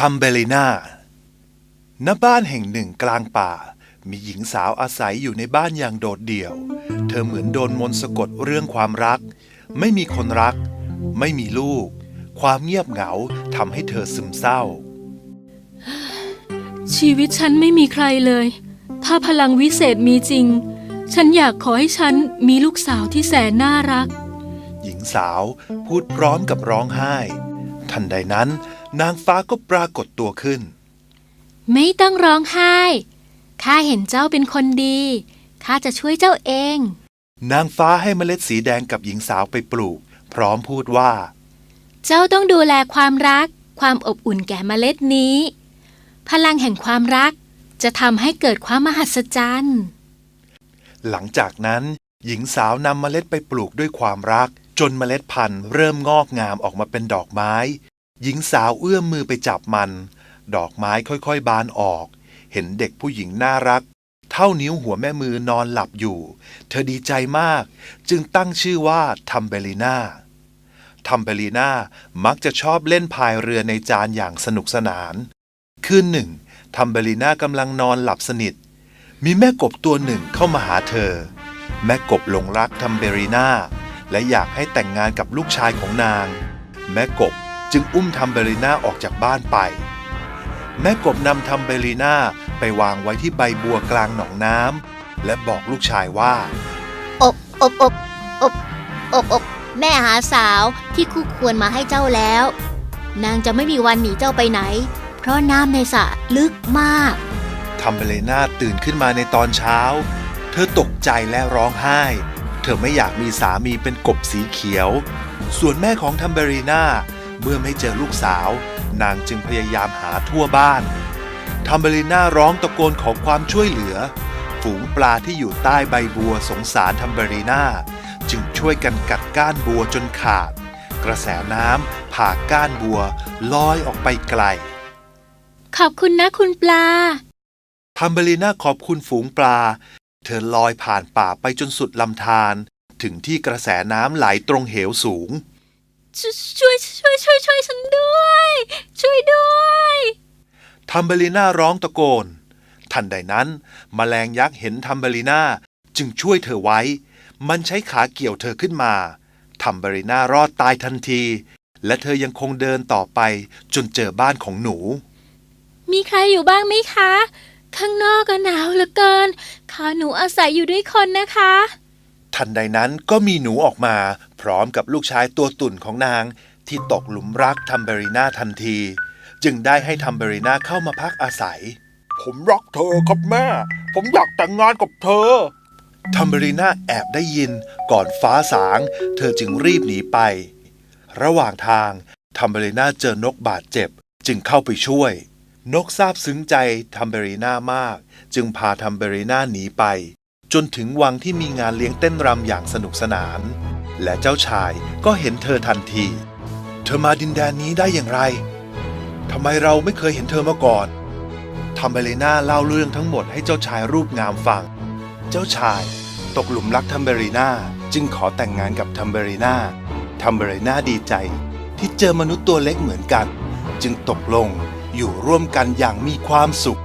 ทัมเบลิน่าณบ้านแห่งหนึ่งกลางป่า มีหญิงสาวอาศัยอยู่ในบ้านอย่างโดดเดี่ยว เธอเหมือนโดนมนต์สะกดเรื่องความรัก ไม่มีคนรัก ไม่มีลูก ความเงียบเหงาทำให้เธอซึมเศร้า ชีวิตฉันไม่มีใครเลย ถ้าพลังวิเศษมีจริง ฉันอยากขอให้ฉันมีลูกสาวที่แสนน่ารัก หญิงสาวพูดพร้อมกับร้องไห้ ทันใดนั้น นางฟ้าก็ปรากฏตัวขึ้น ไม่ต้องร้องไห้ ข้าเห็นเจ้าเป็นคนดี ข้าจะช่วยเจ้าเอง นางฟ้าให้เมล็ดสีแดงกับหญิงสาวไปปลูก พร้อมพูดว่า เจ้าต้องดูแลความรัก ความอบอุ่นแก่เมล็ดนี้ พลังแห่งความรักจะทำให้เกิดความมหัศจรรย์ หลังจากนั้น หญิงสาวนำเมล็ดไปปลูกด้วยความรัก จนเมล็ดพันธุ์เริ่มงอกงามออกมาเป็นดอกไม้ หญิงสาวเอื้อมมือไปจับมัน ดอกไม้ค่อยๆบานออก เห็นเด็กผู้หญิงน่ารัก เท่านิ้วหัวแม่มือนอนหลับอยู่ เธอดีใจมาก จึงตั้งชื่อว่าทัมเบลีนาทัมเบลีนามักจะชอบเล่นพายเรือในจานอย่างสนุกสนาน คืนหนึ่งทัมเบลีนากำลังนอนหลับสนิท มีแม่กบตัวหนึ่งเข้ามาหาเธอ แม่กบหลงรักทัมเบรีนาและอยากให้แต่งงานกับลูกชายของนาง แม่กบ จึงอุ้มทัมเบรีนาออกจากบ้านไป แม่กบนำทัมเบรีนาไปวางไว้ที่ใบบัวกลางหนองน้ำและบอกลูกชายว่า อบอบอบอบอบอบแม่หาสาวที่คู่ควรมาให้เจ้าแล้ว นางจะไม่มีวันหนีเจ้าไปไหน เพราะน้ำในสระลึกมากทัมเบเลนาตื่นขึ้นมาในตอนเช้า เธอตกใจและร้องไห้ เธอไม่อยากมีสามีเป็นกบสีเขียว ส่วนแม่ของทัมเบรีนา เมื่อไม่เจอลูกสาว นางจึงพยายามหาทั่วบ้านทัมเบรีนาร้องตะโกนขอความช่วยเหลือ ฝูงปลาที่อยู่ใต้ใบบัวสงสารทัมเบรีนาจึงช่วยกันกัดก้านบัวจนขาด กระแสน้ำผ่าก้านบัวลอยออกไปไกล ขอบคุณนะคุณปลาทัมเบลีน่าขอบคุณฝูงปลา เธอลอยผ่านป่าไปจนสุดลำธารถึงที่กระแสน้ำไหลตรงเหวสูง ช่วยช่วยช่วยช่วยฉันด้วย ช่วยด้วยทัมเบลีน่าร้องตะโกน ทันใดนั้นมแมลงยักษ์เห็นทัมเบลีน่าจึงช่วยเธอไว้ มันใช้ขาเกี่ยวเธอขึ้นมาทัมเบลีน่ารอดตายทันที และเธอยังคงเดินต่อไปจนเจอบ้านของหนู มีใครอยู่บ้างไหมคะ ข้างนอกก็หนาวเหลือเกินขอหนูอาศัยอยู่ด้วยคนนะคะ ทันใดนั้นก็มีหนูออกมา พร้อมกับลูกชายตัวตุ่นของนาง ที่ตกหลุมรักทัมเบรีนาทันที จึงได้ให้ทัมเบรีนาเข้ามาพักอาศัย ผมรักเธอครับแม่ ผมอยากแต่งงานกับเธอทัมเบรีนาแอบได้ยินก่อนฟ้าสาง เธอจึงรีบหนีไป ระหว่างทางทัมเบรีนาเจอนกบาดเจ็บ จึงเข้าไปช่วย นกซาบซึ้งใจทัมเบรีนามาก จึงพาทัมเบรีนาหนีไป จนถึงวังที่มีงานเลี้ยงเต้นรำอย่างสนุกสนาน และเจ้าชายก็เห็นเธอทันที เธอมาดินแดนนี้ได้อย่างไรทำไมเราไม่เคยเห็นเธอมาก่อนทัมเบเลนาเล่าเรื่องทั้งหมดให้เจ้าชายรูปงามฟัง เจ้าชายตกหลุมรักทัมเบรีนาจึงขอแต่งงานกับทัมเบรีนาทัมเบรีนาดีใจ ที่เจอมนุษย์ตัวเล็กเหมือนกัน จึงตกลงอยู่ร่วมกันอย่างมีความสุข